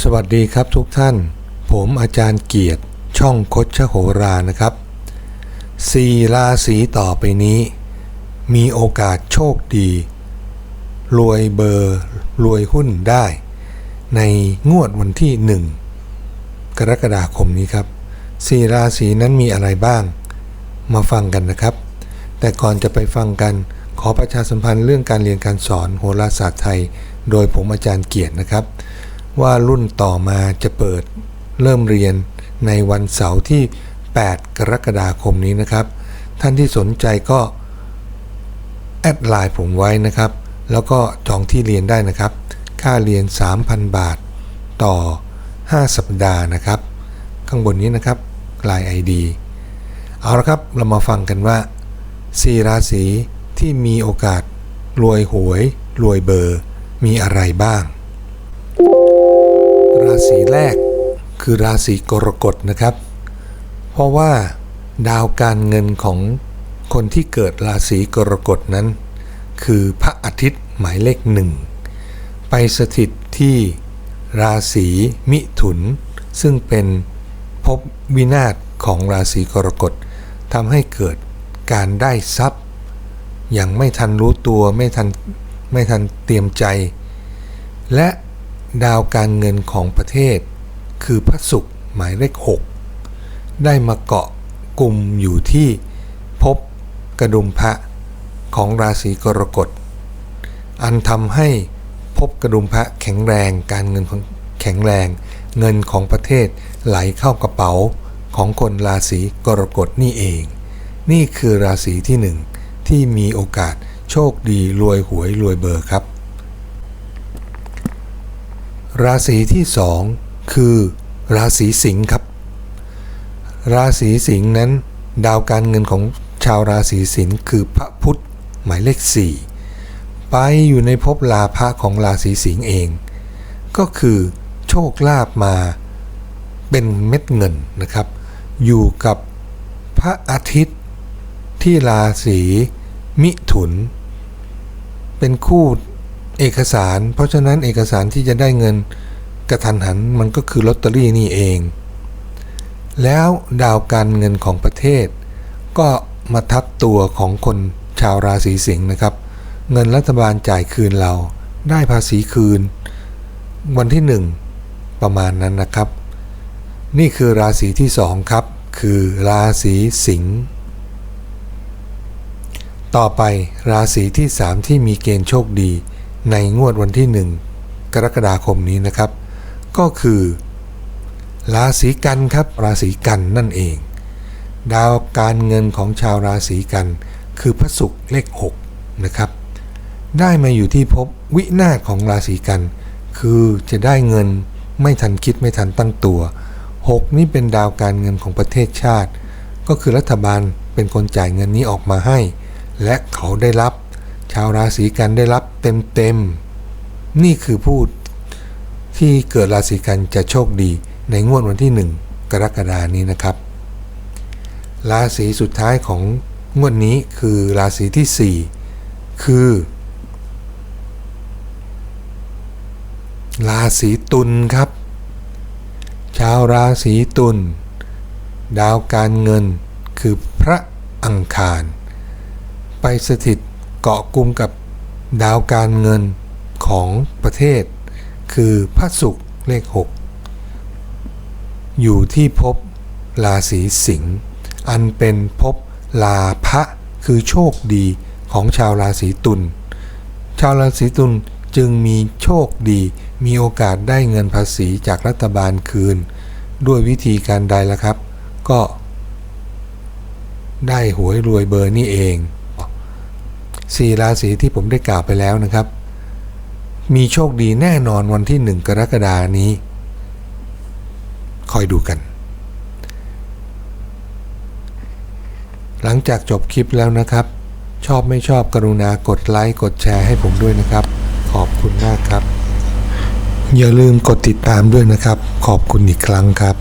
สวัสดีครับทุกท่าน ผมอาจารย์เกียรติ ช่องคดชโหรานะครับสี่ราศีต่อไปนี้ มีโอกาสโชคดี รวยเบอร์ รวยหุ้นได้ ในงวดวันที่1กรกฎาคมนี้ครับสี่ราศีนั้นมีอะไรบ้าง มาฟังกันนะครับ แต่ก่อนจะไปฟังกันขอประชาสัมพันธ์เรื่องการเรียนการสอนโหราศาสตร์ไทย โดยผมอาจารย์เกียรตินะครับ ว่ารุ่นต่อมาจะเปิดเริ่มเรียนในวันเสาร์ที่ 8 กรกฎาคมนี้นะครับ ท่านที่สนใจก็ แอดไลน์ผมไว้นะครับ แล้วก็จองที่เรียนได้นะครับ ค่าเรียน 3,000 บาทต่อ 5 สัปดาห์นะครับ ข้างบนนี้นะครับลาย ID เอาละครับเรามาฟังกันว่า 4 ราศีที่มีโอกาสรวยหวย รวยเบอร์ มีอะไรบ้าง ราศีแรกคือราศีกรกฎนะครับ เพราะว่าดาวการเงินของคนที่เกิดราศีกรกฎนั้น คือพระอาทิตย์หมายเลขหนึ่งไปสถิตที่ราศีมิถุน ซึ่งเป็นภพวินาศของราศีกรกฎทำให้เกิดการได้ทรัพย์อย่างไม่ทันรู้ตัวไม่ทันไม่ทันเตรียมใจ และ ดาวการเงินของประเทศ คือพระศุกร์หมายเลข 6 ได้มาเกาะกลุ่มอยู่ที่ภพกระดุมพระของราศีกรกฎ อันทำให้ภพกระดุมพระแข็งแรงการเงินของแข็งแรง เงินของประเทศไหลเข้ากระเป๋าของคนราศีกรกฎนี่เอง นี่คือราศีที่หนึ่งที่มีโอกาสโชคดีรวยหวยรวยเบอร์ครับ ราศีที่สองคือ ราศีสิงห์ครับ ราศีสิงห์นั้น ดาวการเงินของชาวราศีสิงห์คือพระพุธหมายเลขสี่ไปอยู่ในภพลาภะของราศีสิงห์เอง ก็คือโชคลาภมาเป็นเม็ดเงินนะครับ อยู่กับพระอาทิตย์ที่ราศีมิถุน เป็นคู่ เอกสาร เพราะฉะนั้นเอกสารที่จะได้เงินกระทันหันมันก็คือลอตเตอรี่นี่เอง แล้วดาวการเงินของประเทศ ก็มาทับตัวของคนชาวราศีสิงห์นะครับ เงินรัฐบาลจ่ายคืนเราได้ภาษีคืน วันที่หนึ่งประมาณนั้นนะครับ นี่คือราศีที่สองครับ คือราศีสิงห์ต่อไปราศีที่ 3 ที่มีเกณฑ์โชคดี ในงวดวันที่ 1 กรกฎาคมนี้นะครับ ก็คือ ราศีกันครับ ราศีกันนั่นเอง ดาวการเงินของชาวราศีกัน คือพระศุกร์เลข6นะครับ ได้มาอยู่ที่ภพวินาศของราศีกัน คือจะได้เงินไม่ทันคิดไม่ทันตั้งตัว 6 นี่เป็นดาวการเงินของประเทศชาติ ก็คือรัฐบาลเป็นคนจ่ายเงินนี้ออกมาให้ และเขาได้รับ ชาวราศีกันได้รับเต็มๆ นี่คือพูดที่เกิดราศีกันจะโชคดีในงวดวันที่ 1 กรกฎานี้นะครับ ราศีสุดท้ายของงวดนี้คือราศีที่ 4 คือ ราศีตุลครับ ชาวราศีตุลดาวการเงินคือพระอังคาร ไปสถิต เกาะกลุ่มกับดาวการเงินของประเทศ คือพระศุกร์เลข 6 อยู่ที่ภพราศีสิงห์อันเป็นภพลาภะคือโชคดีของชาวราศีตุลชาวราศีตุลจึงมีโชคดี มีโอกาสได้เงินภาษีจากรัฐบาลคืน ด้วยวิธีการใดล่ะครับ ก็ได้หวยรวยเบอร์นี่เอง สี่ราศีที่ผมได้กล่าวไปแล้วนะครับ มีโชคดีแน่นอนวันที่หนึ่งกรกฎานี้ คอยดูกัน หลังจากจบคลิปแล้วนะครับ ชอบไม่ชอบกรุณากดไลค์กดแชร์ให้ผมด้วยนะครับ ขอบคุณมากครับ อย่าลืมกดติดตามด้วยนะครับ ขอบคุณอีกครั้งครับ